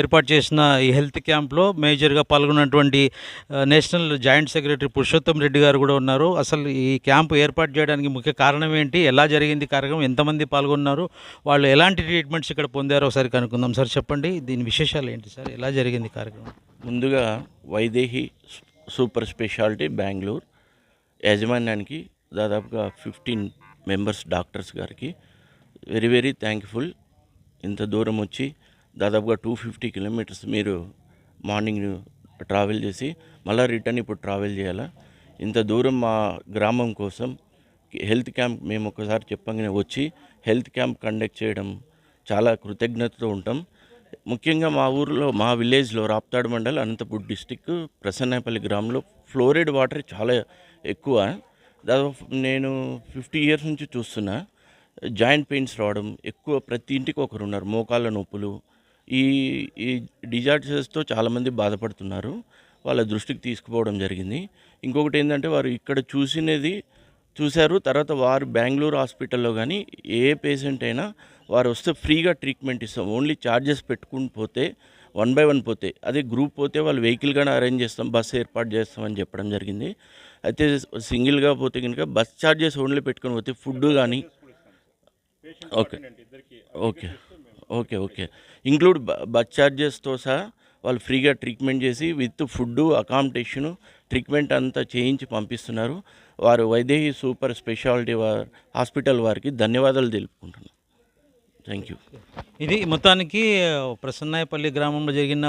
ఏర్పాటు చేసిన ఈ హెల్త్ క్యాంప్లో మేజర్గా పాల్గొన్నటువంటి national joint secretary Purushottam Reddy garu కూడా ఉన్నారు. అసలు ఈ క్యాంప్ ఏర్పాటు చేయడానికి ముఖ్య కారణం ఏంటి? ఎలా జరిగింది కార్యక్రమం? ఎంతమంది పాల్గొన్నారు? వాళ్ళు ఎలాంటి ట్రీట్మెంట్స్ ఇక్కడ పొందారో? ఒకసారి కనుక్కుందాం. సార్ చెప్పండి. దీని విశేషాలు ఏంటి సార్? ఎలా జరిగింది కార్యక్రమం? ముందుగా వైదేహి సూపర్ స్పెషాలిటీ బెంగళూరు. యాజమాన్యానికి దాదాపుగా ఫిఫ్టీన్ మెంబర్స్ డాక్టర్స్ గారికి వెరీ వెరీ థ్యాంక్ఫుల్. ఇంత దూరం వచ్చి దాదాపుగా టూ ఫిఫ్టీ కిలోమీటర్స్ మీరు మార్నింగ్ ట్రావెల్ చేసి మళ్ళీ రిటర్న్ ఇప్పుడు ట్రావెల్ చేయాలా? ఇంత దూరం మా గ్రామం కోసం హెల్త్ క్యాంప్ మేము ఒకసారి చెప్పగానే వచ్చి హెల్త్ క్యాంప్ కండక్ట్ చేయడం చాలా కృతజ్ఞతతో ఉంటాం. ముఖ్యంగా మా ఊర్లో మా విలేజ్లో రాప్తాడు మండల్ అనంతపూర్ డిస్టిక్ ప్రసన్నపల్లి గ్రామంలో ఫ్లోరైడ్ వాటర్ చాలా ఎక్కువ. దాదాపు నేను ఫిఫ్టీ ఇయర్స్ నుంచి చూస్తున్నా. జాయింట్ పెయిన్స్ రావడం ఎక్కువ. ప్రతి ఇంటికి ఒకరు ఉన్నారు మోకాళ్ళ నొప్పులు. ఈ ఈ డిజార్టర్స్తో చాలామంది బాధపడుతున్నారు. వాళ్ళ దృష్టికి తీసుకుపోవడం జరిగింది. ఇంకొకటి ఏంటంటే వారు ఇక్కడ చూసినది చూశారు. తర్వాత వారు బెంగళూరు హాస్పిటల్లో కానీ ఏ పేషెంట్ అయినా వారు వస్తే ఫ్రీగా ట్రీట్మెంట్ ఇస్తాం. ఓన్లీ ఛార్జెస్ పెట్టుకుని పోతే వన్ బై వన్ పోతే అదే గ్రూప్ పోతే వాళ్ళు వెహికల్ కానీ అరేంజ్ చేస్తాం బస్సు ఏర్పాటు చేస్తామని చెప్పడం జరిగింది. అయితే సింగిల్గా పోతే కనుక బస్ ఛార్జెస్ ఓన్లీ పెట్టుకొని పోతే ఫుడ్ కానీ okay. Okay. Okay okay. Include bus ఛార్జెస్తో సహా వాళ్ళు ఫ్రీగా ట్రీట్మెంట్ చేసి విత్ ఫుడ్ అకామిడేషను ట్రీట్మెంట్ అంతా చేయించి పంపిస్తున్నారు. వారు వైదేహి సూపర్ స్పెషాలిటీ వారు హాస్పిటల్ వారికి ధన్యవాదాలు తెలుపుకుంటున్నారు థ్యాంక్ యూ. ఇది మొత్తానికి ప్రసన్నాయపల్లి గ్రామంలో జరిగిన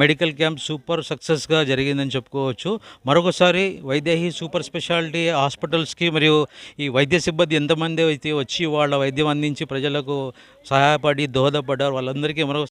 మెడికల్ క్యాంప్ సూపర్ సక్సెస్గా జరిగిందని చెప్పుకోవచ్చు. మరొకసారి వైద్యహి సూపర్ స్పెషాలిటీ హాస్పిటల్స్కి మరియు ఈ వైద్య సిబ్బంది ఎంతమంది అయితే వచ్చి వాళ్ళ వైద్యం అందించి ప్రజలకు సహాయపడి దోహదపడ్డారు వాళ్ళందరికీ మరొక